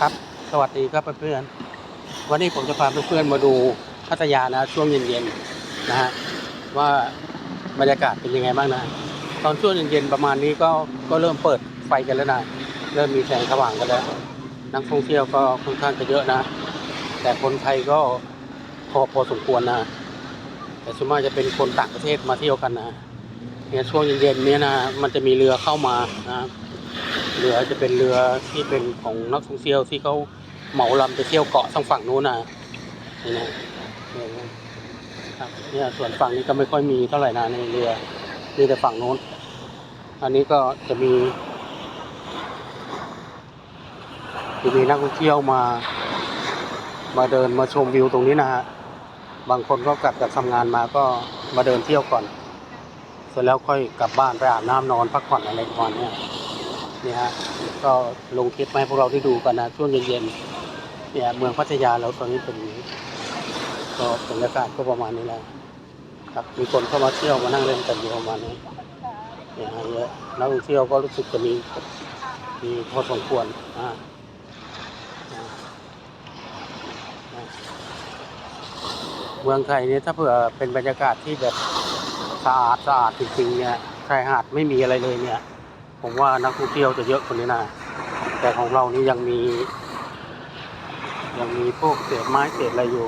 ครับ สวัสดีครับเพื่อนๆวันนี้ผมจะพาเพื่อนๆมาดูพัทยานะช่วงเย็นๆนะฮะว่าบรรยากาศเป็นยังไงบ้างนะ ตอนช่วงเย็นๆประมาณนี้ก็ก็เริ่มเปิดไฟกันแล้วนะเริ่มมีแสงสว่างกันแล้ว นักท่องเที่ยวก็ค่อนข้างจะเยอะนะ แต่คนไทยก็พอพอสมควรนะ แต่ส่วนมากจะเป็นคนต่างประเทศมาเที่ยวกันนะเนี่ยช่วงเย็นๆนี้นะมันจะมีเรือเข้ามานะ เรือจะเป็นเรือที่เป็นของนักท่องเที่ยวที่เขาเหมาลำไปเที่ยวเกาะทางฝั่งนู้นนะนี่นะนี่นะครับเนี่ยส่วนฝั่งนี้ก็ไม่ค่อยมีเท่าไหร่นะในเรือมีแต่ฝั่งนู้น อันนี้ก็จะมีจะมีนักท่องเที่ยวมา มาเดินมาชมวิวตรงนี้นะฮะบางคนก็กลับจากทำงานมาก็มาเดินเที่ยวก่อน เสร็จแล้วค่อยกลับบ้านไปอาบน้ำนอนพักผ่อนอะไรประมาณเนี้ย นี่ฮะก็ลงคลิปมาให้พวกเราได้ดูกันนะช่วงเย็นๆเนี่ยเมืองพัทยาเราตอนนี้เป็นอย่างนี้ก็บรรยากาศก็ประมาณนี้แหละครับมีคนเข้ามาเที่ยวมานั่งเล่นกันอยู่ประมาณนี้เนี่ยเยอะนักท่องเที่ยวก็รู้สึกจะมีมีพอสมควรอ่าอ่าอ่าเมืองไทยเนี่ยถ้าเผื่อเป็นบรรยากาศที่แบบสะอาดสะอาดจริงๆเนี่ยชายหาดไม่มีอะไรเลยเนี่ย ผมว่านักท่องเที่ยวจะเยอะคนนี้นะแต่ของเรานี่ยังมี ยังมีพวกเศษไม้เศษอะไรอยู่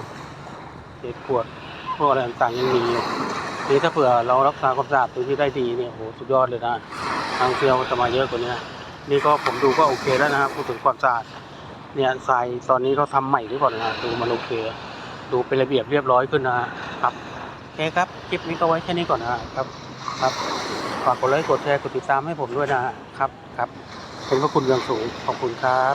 เศษขวดพวกอะไรต่างๆยังมีอยู่นี่ถ้าเผื่อเรารักษาความสะอาดตรงที่ได้ดีเนี่ยโหสุดยอดเลยนะนักท่องเที่ยวจะมาเยอะกว่านี้นี่ก็ผมดูก็โอเคแล้วนะครับพูดถึงความสะอาดเนี่ยทรายตอนนี้เขาทำใหม่ด้วยก่อนนะดูมันโอเคดูเป็นระเบียบเรียบร้อยขึ้นนะครับโอเคครับคลิปนี้ก็ไว้แค่นี้ก่อนนะครับ ครับฝากกดไลค์กดแชร์กดติดตามให้ผมด้วยนะครับครับเป็นพระคุณอย่างสูงขอบคุณครับ